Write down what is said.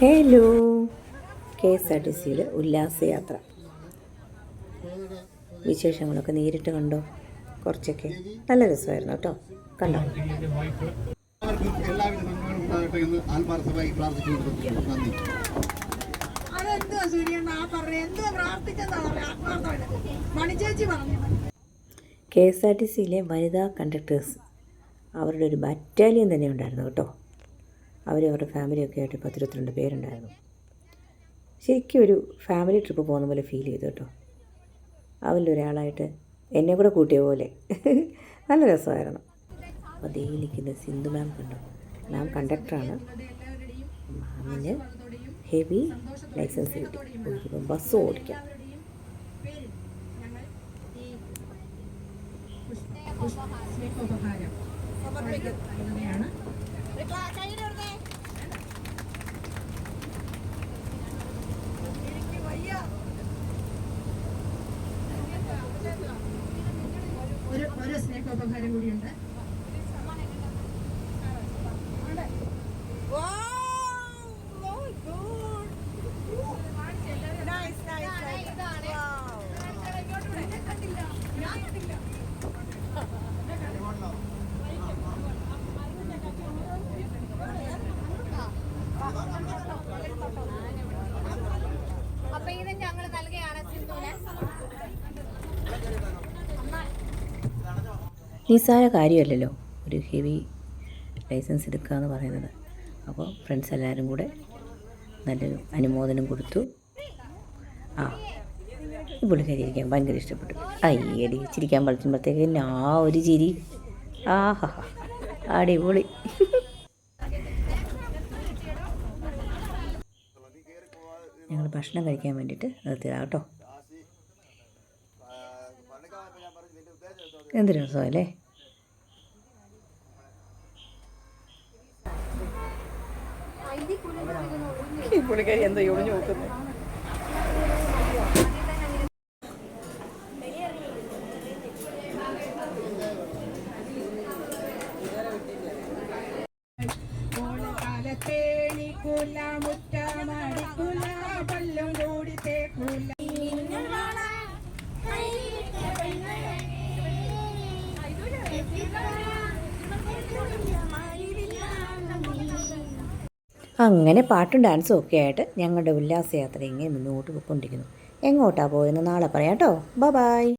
Hello. K S R T സിയിലെ ഉല്ലാസയാത്ര. വിശേഷങ്ങളൊക്കെ നേരിട്ട് കണ്ടോ? കുറച്ചൊക്കെ. നല്ല രസമായിരുന്നു കേട്ടോ. കണ്ടോ? സൂര്യണ്ണ ആ പറഞ്ഞു കെ എസ് ആർ ടി സിയിലെ വനിതാ കണ്ടക്ടേഴ്സ് അവരുടെ ഒരു ബറ്റാലിയൻ തന്നെ ഉണ്ടായിരുന്നു കേട്ടോ. അവർ അവരുടെ ഫാമിലിയൊക്കെ ആയിട്ട് പത്തിരുപത്തിരണ്ട് പേരുണ്ടായിരുന്നു ശരിക്കും ഒരു ഫാമിലി ട്രിപ്പ് പോകുന്ന പോലെ ഫീൽ ചെയ്തു കേട്ടോ അവരിലൊരാളായിട്ട് എന്നെ കൂടെ കൂട്ടിയ പോലെ നല്ല രസമായിരുന്നു അപ്പോൾ ദേ നിൽക്കുന്ന സിന്ധു മാം കണ്ടോ മാം കണ്ടക്ടറാണ് മാമിന് ഹെവി ലൈസൻസ് കിട്ടി ഇപ്പം ബസ് ഓടിക്കാം സ്നേഹോപഹാരം സമർപ്പിക്കുന്നതാണ് ഒരു ഒരു സ്നേഹോപഹാരം കൂടിയുണ്ട്. നിസ്സാര കാര്യമല്ലല്ലോ. ഒരു ഹെവി ലൈസൻസ് എടുക്കുക എന്ന് പറയുന്നത്. അപ്പോൾ ഫ്രണ്ട്സ് എല്ലാവരും കൂടെ നല്ലൊരു അനുമോദനം കൊടുത്തു. ആ പുള്ളിക്കാരി ഇരിക്കാൻ ഭയങ്കര ഇഷ്ടപ്പെട്ടു. അയ്യടി ചിരിക്കാൻ പഠിക്കുമ്പോഴത്തേക്ക് ആ ഒരു ചിരി. ആഹാ അടിപൊളി. ഞങ്ങൾ ഭക്ഷണം കഴിക്കാൻ വേണ്ടിയിട്ട് നിർത്തിയതാണ് കേട്ടോ. എന്ത് രസമല്ലേ? ഈ പുള്ളിക്കാരി എന്താ ഒളിഞ്ഞു നോക്കുന്നത് കാലത്തേണിക്കുല അങ്ങനെ പാട്ടും ഡാൻസും ഒക്കെ ആയിട്ട് ഞങ്ങളുടെ ഉല്ലാസയാത്ര ഇങ്ങനെ മുന്നോട്ട് പോയിക്കൊണ്ടിരിക്കുന്നു. എങ്ങോട്ടാണ് പോയെന്ന് നാളെ പറയാം കേട്ടോ. ബ ബായ്